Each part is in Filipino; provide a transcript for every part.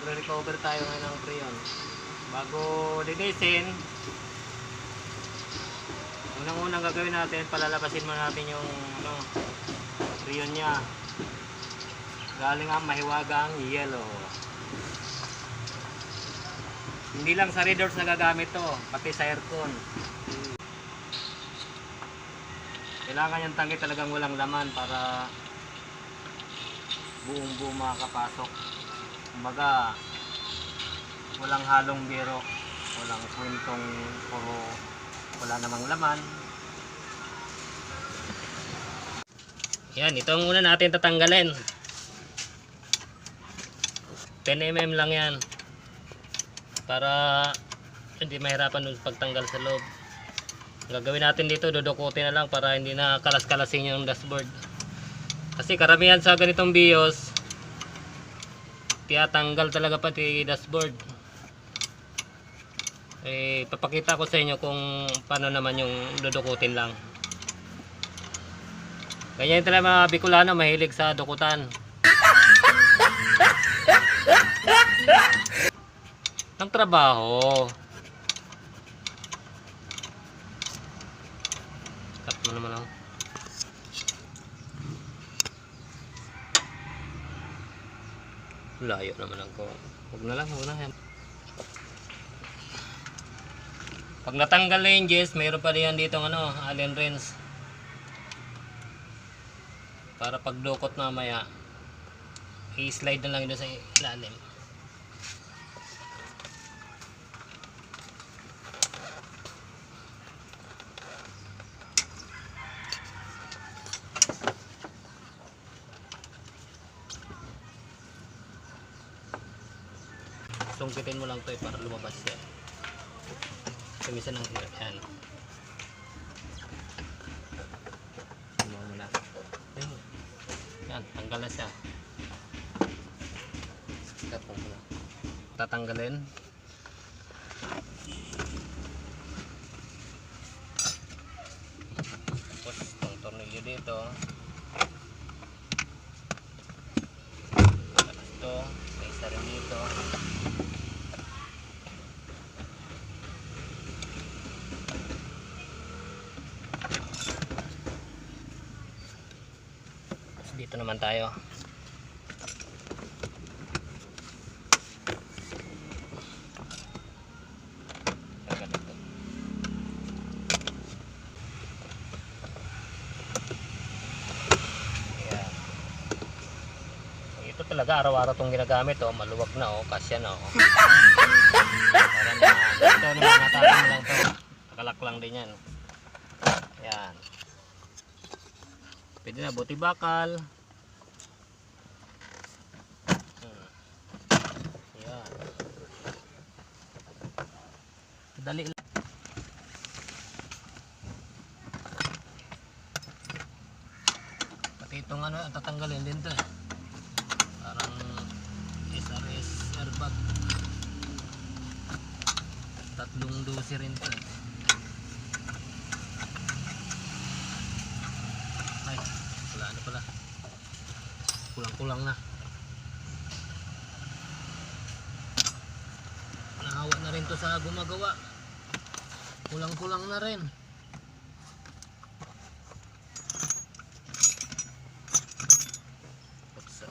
Magre-recover tayo ngayon ng Freon. Bago linisin, unang-unang gagawin natin, palalabasin mo natin yung ano, Freon niya. Galing ang mahiwagang yellow. Hindi lang sa readers nagagamit to, pati sa aircon. Kailangan yung tangke talagang walang laman para buong buo makakapasok. Kumbaga, walang halong biro, walang kwentong puro wala namang laman. Yan, ito ang una natin tatanggalin. 10mm lang yan. Para hindi mahirapan yung pagtanggal sa loob. Gagawin natin dito, dudukutin na lang para hindi na kalas-kalasin yung dashboard. Kasi karamihan sa ganitong BIOS, tiyatanggal talaga pati dashboard. Eh, papakita ko sa inyo kung paano naman yung dudukutin lang. Ganyan talaga mga Bicolano, mahilig sa dukutan. ng trabaho. Cut mo naman ako. Layo naman ako. Huwag na lang, huwag na yan. Pag natanggal na yung Jess, mayroon pa rin dito ano, allen wrench. Para pag dukot mamaya, i-slide na lang doon sa ilalim. Sungkitin mo lang to eh, para lumabas yan. Kumisan ng hirap yan. Ano mo na. Yan, tanggal na siya. Tatanggalin. Tapos itong tornilyo dito. Tapos ito, may isa rin dito. Tapos dito naman tayo. Ito talaga araw-araw itong ginagamit oh, maluwag na oh, kasya na oh. Para na, ito naman natatin mo lang to. Nakalak lang din yan. Ayan. Pwede na buti bakal. Hmm. Ayan. Dali lang. Pati itong ano, tatanggalin din to eh. Parang SRS airbag. Tatlong dosi rin to eh. Ay, wala na pala. Kulang-kulang na. Nahawa na rin to sa gumagawa. Kulang-kulang na rin. Bukso.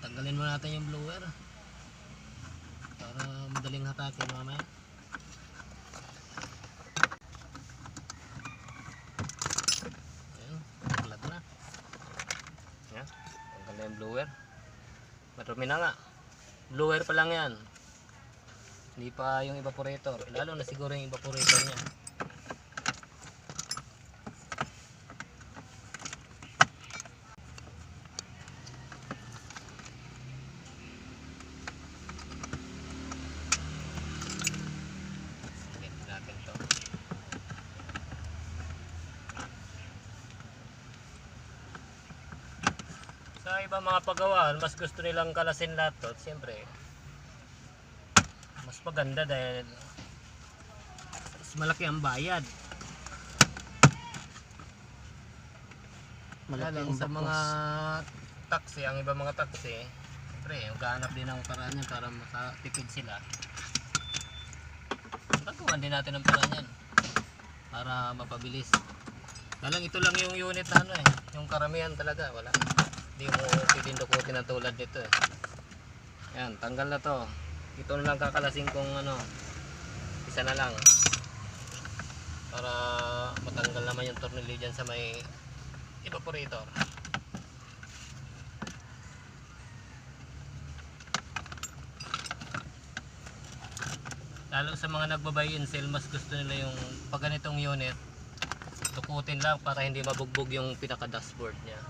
Tanggalin mo natin yung blower. Para madaling hatakin mamaya. Blower. Marumi na nga. Blower pa lang yan. Hindi pa yung evaporator. Lalo na siguro yung evaporator niya. Sa iba mga pagawaan, mas gusto nilang kalasin lahat to. Siyempre, mas maganda dahil mas malaki ang bayad. Malaki ang sa mga taxi, ang iba mga taxi, Siyempre, maghahanap din ng paraan yan para makatipid sila. Gagawan din natin ng paraan yan para mapabilis. Galang ito lang yung unit na ano eh. Yung karamihan talaga, wala. Hindi mo pwedeng dukutin na tulad nito eh. Yan, tanggal na to. Ito na lang kakalasin kung ano. Isa na lang. Para matanggal naman yung tornilyo dyan sa may evaporator. Lalo sa mga nagbabuy in sale, mas gusto nila yung pag ganitong unit, tukutin lang para hindi mabugbog yung pinaka dashboard niya.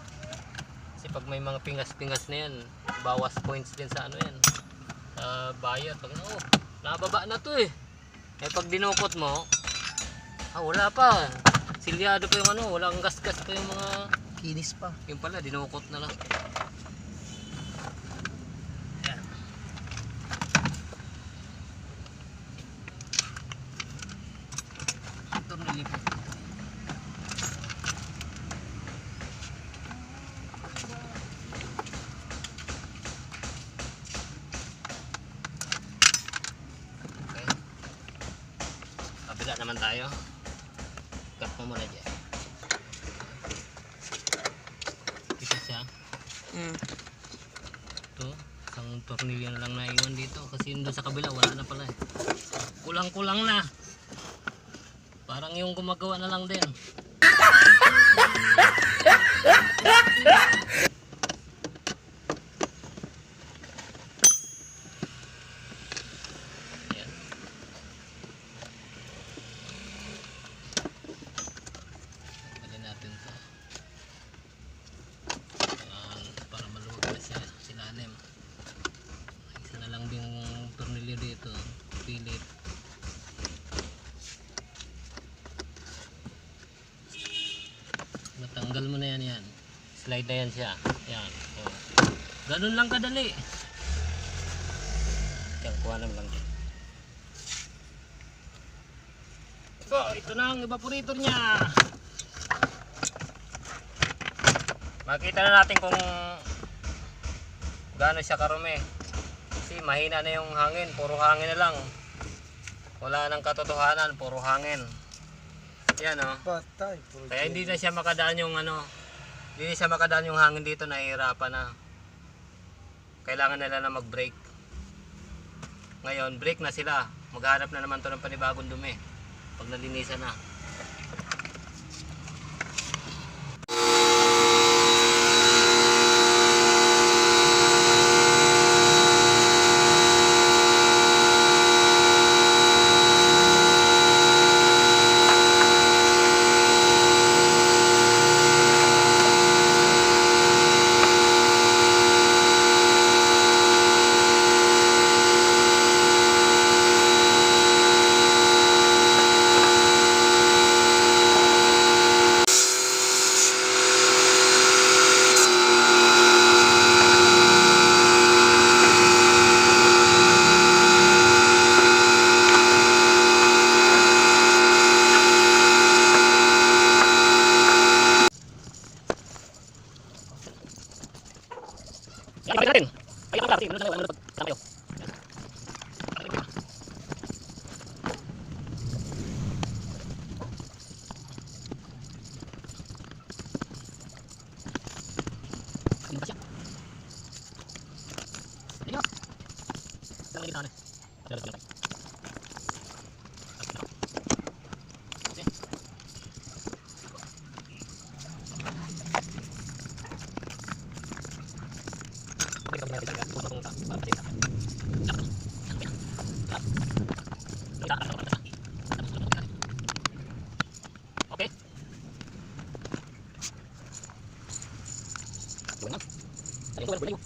Kasi pag may mga pingas-pingas na yan, bawas points din sa ano yan. Sa bayad. Pag oh, nababa na to eh. Eh pag dinukot mo, ah wala pa. Silyado pa yung ano, walang gas-gas pa yung mga, Kinis pa. yung pala, dinukot na lang. Kabila naman tayo. Cut mo muna dyan. Ito siya. Mm. Ito. Isang tornilyo na lang naiwan dito. Kasi doon sa kabila wala na pala eh. Kulang-kulang na. Parang yung gumagawa na lang din. Ayan. Tanggalin natin to. Ayan, para maluwag na siya silalim. Isa na lang din yung tornilyo dito. Pilit. Matanggal mo na yan yan. Slide na yan siya. Yan. Oh. Ganun lang kadali. Yan, kuha naman lang din. So, ito na ang evaporator niya. Makita na natin kung gaano siya karumi. Kasi mahina na yung hangin, puro hangin na lang. Wala nang katotohanan, puro hangin. Yan oh. Patay. Kaya hindi na siya makadaan yung ano, hindi siya makadaan yung hangin dito, nahihirapan na. Kailangan nila na mag-brake. Ngayon, brake na sila. Maghanap na naman to ng panibagong dumi. Pag nalinisan na. Ang klase, ano na ano na pag kayo. Ano ba siya? Ayun. Lang lagi sana. Dapat lang. Okay. Okay. Bueno. Ayun ko. No,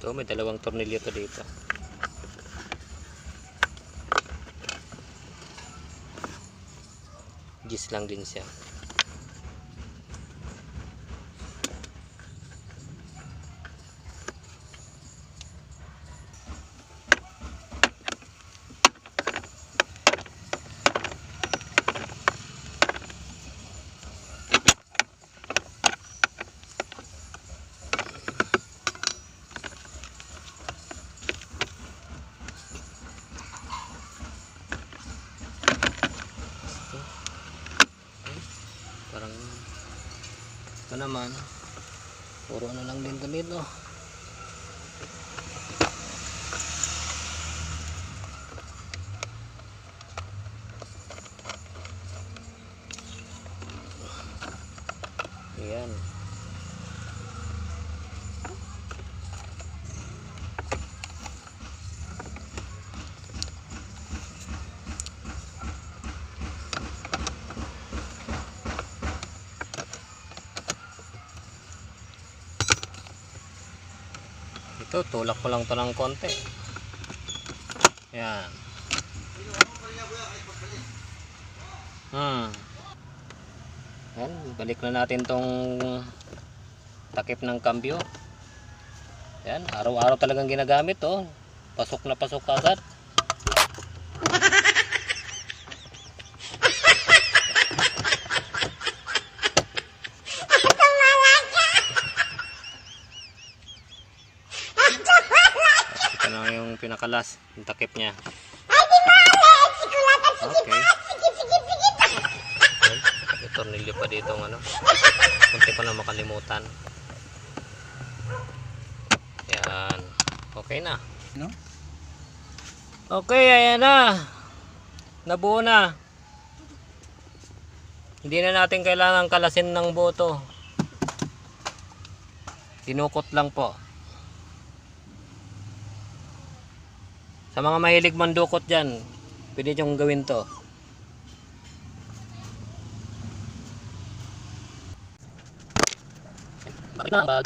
Ito, may dalawang tornilyo to dito. Gis lang din siya. Parang ito naman. Puro ano lang din to dito. Ayan. Ito, tulak ko lang to ng konti. Yan. Hmm. Yan, balik na natin tong takip ng kambyo. Yan, araw-araw talagang ginagamit to. Pasok na pasok agad. Ito na yung takip niya. Okay. May tornilyo pa dito ng ano. Kunti pa na makalimutan. Yan. Okay na. No? Okay, ayan na. Nabuo na. Hindi na natin kailangan kalasin ng boto. Tinukot lang po. Sa mga mahilig mandukot dyan, pwede niyong gawin to. Bakit na bag?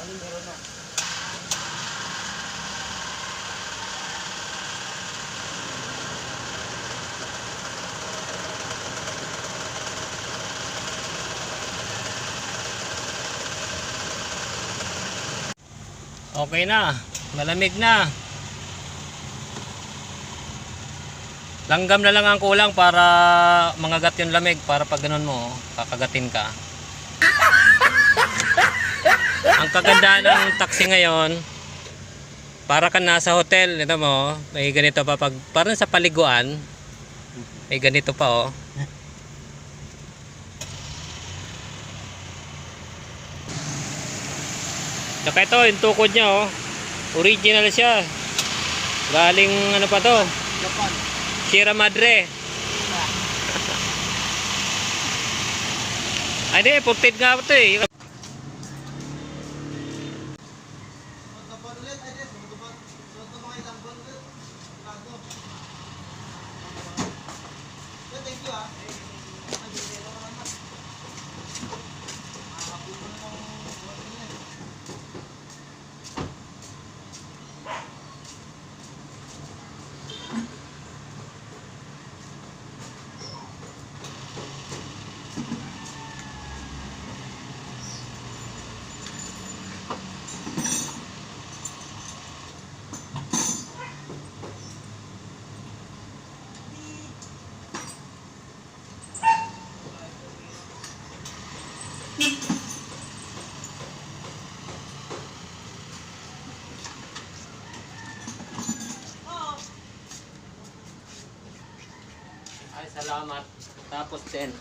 Ano meron na? Okay na. Malamig na. Langgam na lang ang kulang para mangagat yung lamig para pag ganun mo, kakagatin ka. ang kagandahan ng taxi ngayon, para ka nasa hotel, ito mo, may ganito pa pag parang sa paliguan, may ganito pa oh. Saka ito, yung tukod niya oh. Original siya. Galing ano pa to? Japan. Sierra Madre. Ay di, pupit nga ito eh. Ay, salamat. Tapos din,